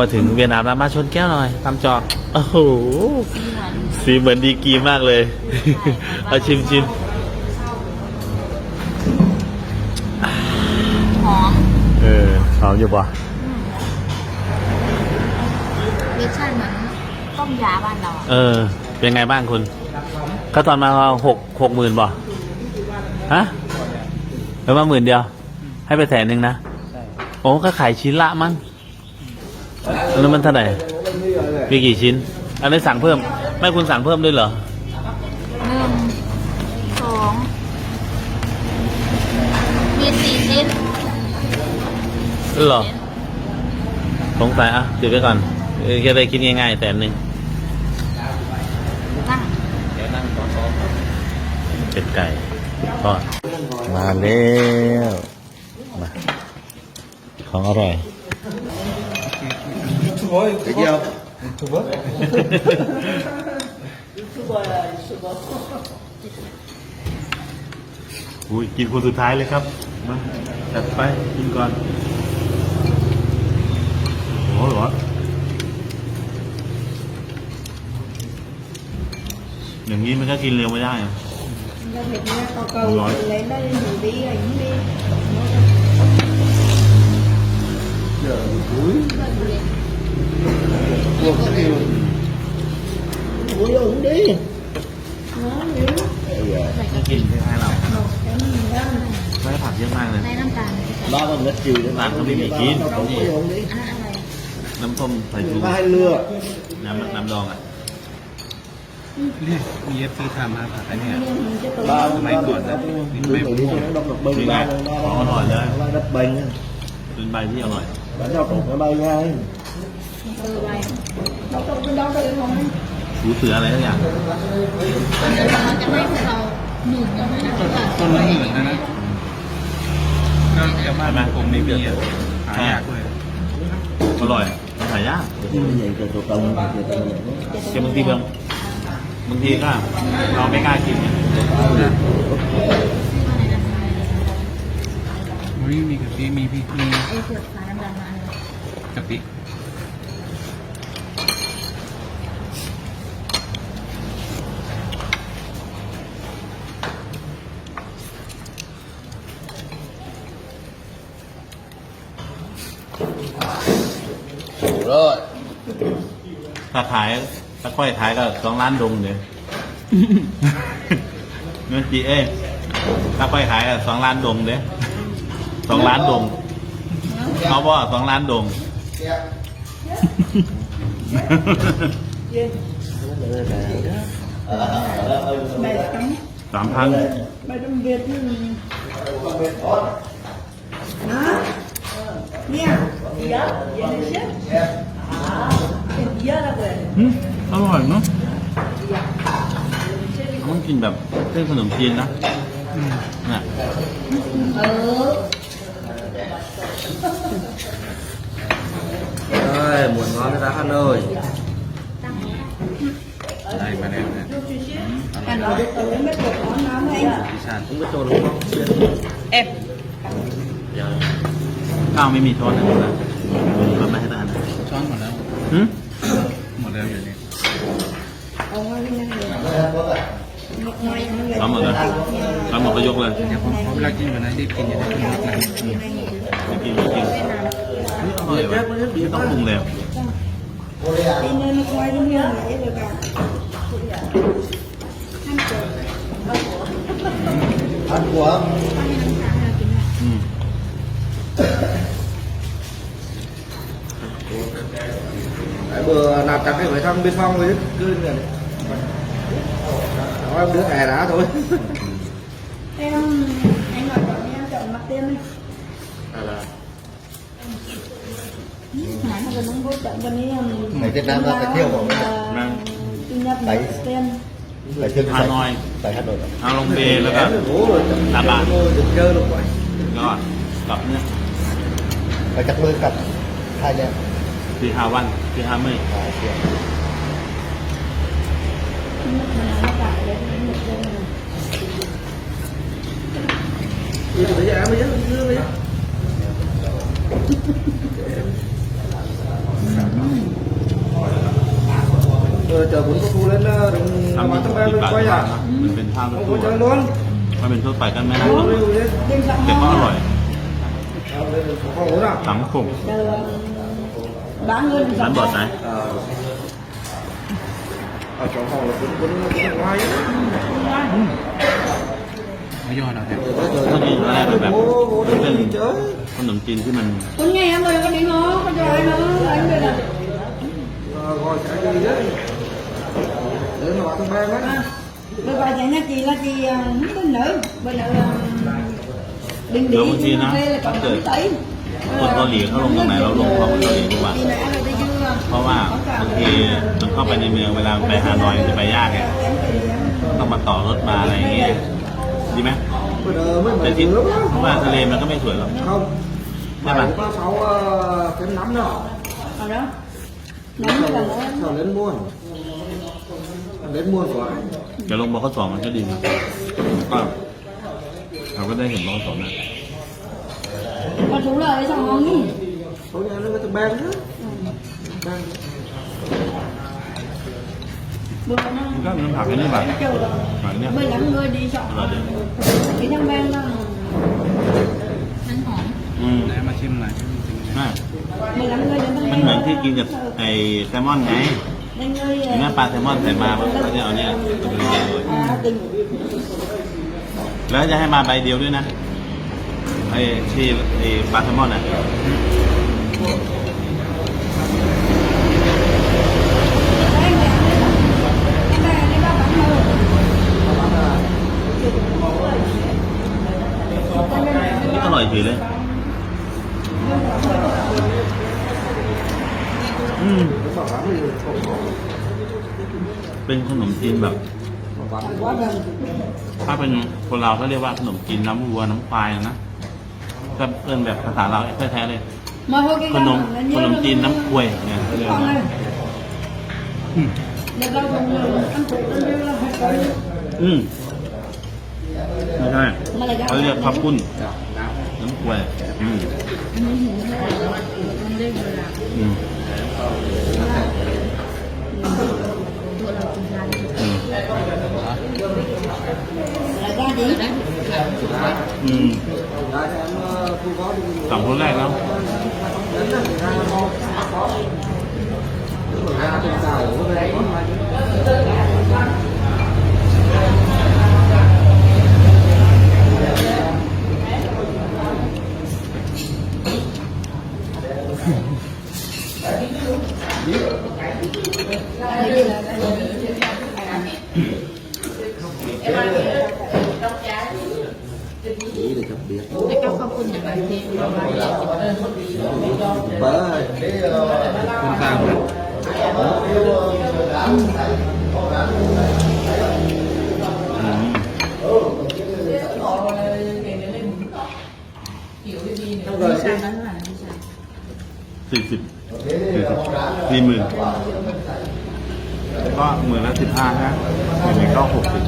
มาถึงเวียดนามแล้วมาชนแก้วหน่อยตามจอโอ้โหสีเหมือนดีกรีมากเลยเอาชิมชิมหอมเออหอมอยู่ปะรสชาติเหมือนต้มยาบ้านเราอะเออ เป็นไงบ้างคุณเขาตอนมาหกหกหมื่นบ่ฮะหรือมาหมื่นเดียว ให้ไปแสนหนึ่งนะโอ้ก็ขายชิ้นละมั้ง แล้วมันเท่าไหร่มีกี่ชิ้น อันนี้สั่งเพิ่ม ไม่คุณสั่งเพิ่มด้วยเหรอหนึ่งสองมีสี่ชิ้นเหรอสงสัยอะจุดไว้ก่อนเออแค่ได้คิดง่ายๆแต่หนึ่งนั่งเป็ดไก่ทอดมาแล้วมาของอร่อย Thấy chưa? อุ้ยกินคนสุดท้ายเลยครับมาจัดไปกินก่อนโอ้โหเหรออย่างนี้มันก็กินเร็วไม่ได้อะ Ra thịt nha, cầu cầu Rồi. lấy đây mình đi ảnh đi Ui uống đi Nó yếu ไม่กินคล้ายๆเรา Một cái mình ra ไม่ได้ผักเยอะมากเลยได้น้ำตาล Ba phần rất chiều đấy. Bạn không đi nghỉ kín. Không có uống đi. อันนั้นอะไรน้ำส้มใส่ชู Ba hai lừa. น้ำน้ำดองอะมีเอฟซีถามมาผักอันเนี้ย mình cho tụi Ba nó ba Mấy phần cuộn rất đấy. Lừa đi cho nó đông được bừng. Đi Ba ngay. ba Có nồi đấy. ba đất bừng nha. เป็นใบที่อร่อย Bán rau củ nó bay ngay. เออไว้ Nó tụi bên đó đây không หูเสืออะไรทุกอย่างมันจะไม่ให้เราหนุนกันด้วยนะต้นละหมื่นนะนะก็แถวบ้านมันคงไม่มีอะหายากด้วยอร่อยหายาก Như vậy cho tụi tông thì tụi tông vậy. เช่นบางทีบางบางทีก็เราไม่กล้ากินเนี่ยมีมีกะปิมีพริกมีไอ้เสือกฟ้าดำๆมาอันนี้กะปิ ถ้าขายถ้าค่อยขายก็สองล้านดงเลยเงินจีเอ้ยถ้าค่อยขายก็สองล้านดงเด้สองล้านดงเขาบอกว่าสองล้านดง Bảy tấm สามพัน Bảy tấm Việt ừ. Đó Nha Dạ Vậy là xếp Thịt dơ là về อืมอร่อยเนาะต้องกินแบบเส้นขนมจีนนะน่ะ Rồi, muốn ngon thì ra ăn ơi. ได้มาแล้วนะ Anh nói được tôi mấy cuộc nó nói với anh พิชาน Không có trộn đúng không? Em เดี๋ยวข้าวไม่มีช้อนนะนะเอามาให้ทานนะช้อนหมดแล้วหืม Tắm rồi đó Tắm một cái dốt lên Không là chim mình ấy đi kìm cho nó mặt này Đi kìm, đi kìm Cái tóc cùng lèo Đi nơi nó quay đúng như là vậy rồi cả Ăn của Ăn của Cái bữa nào chắc cái phải thăm biên phong với cứ như này. Nói em đứa hè đá thôi. Em Anh gọi bọn em chọn mặt tiên đi Nãy nó gần nó chọn bên ấy um, Ngày Việt Nam ra phải thiêu của mình. là Chủ nhật Đấy. mặt tiên Phải chân ฮานอย Phải hát rồi. เอาลงเบแล้วก็ Bố rồi. Đá bạc. Được chơi luôn vậy. ยอดกับเนี่ย Phải cắt đôi cặp hai nha. คือฮาวันคือฮาเมย์ À, kìa. Nước mà nó cải đấy Nước đây này Đi từ bây giờ em mới dám đưa bây giờ. Ờ, chờ bốn có thu lên ờ, đừng ทำ mà เป็น tấm สิ bé บบา bên ท quay à มันเป็นข้าวรถ không ตู้ có chơi luôn มันเป็นทั่วไปกันไม่ได้ Uống rượu đi đêm sẵn แต่ก็อ ngon ร่อย Ờ, đây là phòng uống à สังคม chờ bán lên ร้าน บอดไหน Ờ. ở chỗ phòng là cũng cũng cũng ngoài á ไม่ย่อเราแท้ Rồi bây giờ เมื่อกี้ตอนแรกเป็นแบบ bố bố เป็น đi chơi ขนมจีนที่มัน con nghe em ơi con đi ngon con cho ai nữa anh đây là Ờ, gọi chạy đi đấy đấy là bạn tấm bé đấy à, bây giờ chạy nha chị là chị à, không bên nữ bên nữ à, đừng đi Đúng rồi, chị nhưng mà nó- thuê là còn nó cười. tỷ คนเกาหลีเขาลงตรงไหนเราลงเขาเกาหลีดีกว่า chị nè là đi chưa เพราะว่าบางทีมันเข้าไปในเมืองเวลาไปฮานอยจะไปยากไงต้องมาต่อรถมาอะไรอย่างเงี้ยดีไหม bây giờ mới แต่ mở ที่ nước เพราะว่าทะเลมันก็ไม่สวยหรอก không Thế bảy mà. có sáu ờ, cái nắm đó ở đó nóng là nữa sao lên muôn lên muôn của anh เดี๋ยวลงบกสมันก็ดีนะก็เราก็ได้เห็นบกสนะ con thủ lời sao ngon nhỉ số nhà nó có tấm bé nữa Bé. bữa nó มันก็มันผักไอ้นี่แบบ kêu là ผักเนี่ย bây giờ người đi อ chọn ร่อยดี cái thằng bên đó มันหอมอืมไหนมาชิมหน่อยชิมจริงๆน่า mày làm người đến มันเหมือนที่กินกับไอ้แซลมอนไง Đây người เห็นไหมปลาแซลมอนใส่มามันก็จะเอาเนี่ยตัวเป็นใหญ่เลย à tình แล้วจะให้มาใบเดียวด้วยนะ ไอ้ที่ไอ้ปลาแซลมอนอะนี่อร่อยเฉยเลย อืม เป็นขนมจีนแบบ ถ้าเป็นคนเราเขาเรียกว่าขนมจีนน้ำวัวน้ำควายนะ ก็เป็นแบบภาษาเราแท้ๆเลย Mà thôi cái ขนม là ขนมจีนน้ำควยเนี่ยเขาเรียก Con ว่า này Được đâu còn ăn phụ ăn như là phải có อืมไม่ใช่ Mà lại เขาเรียกข้าวปุ้นน้ำควยอืมมันได้เวลาอืมตัวเรากินทานอืม Lại ra gì อืม ra cho em ờ, thu gói đi สองคนแรกแล้ว đến là người ta ngon có Nếu mà ra trên xào của bên có hai chỉ để chụp biệt แต่ก็ขอบคุณ อย่างไรที่เรามาเรียนจิตเออ bớ ơi คนกลามวิชานั้นหลายวิชาสี่สิบสี่สิบสี่หมื่นก็หมื่นละสิบห้านะหมื่นหนึ่งก็หกสิบ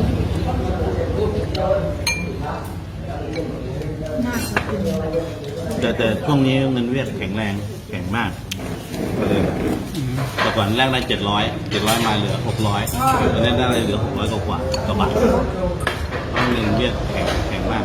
น่าขอบคุณ แต่แต่ช่วงนี้เงินเวียดแข็งแรงแข็งมากก็เลยแต่ก่อนแรกได้เจ็ดร้อยเจ็ดร้อยมาเหลือหกร้อยตอนนี้ได้เหลือหกร้อยกว่ากว่าบาทเพราะเงินเวียดแข็งแข็งมาก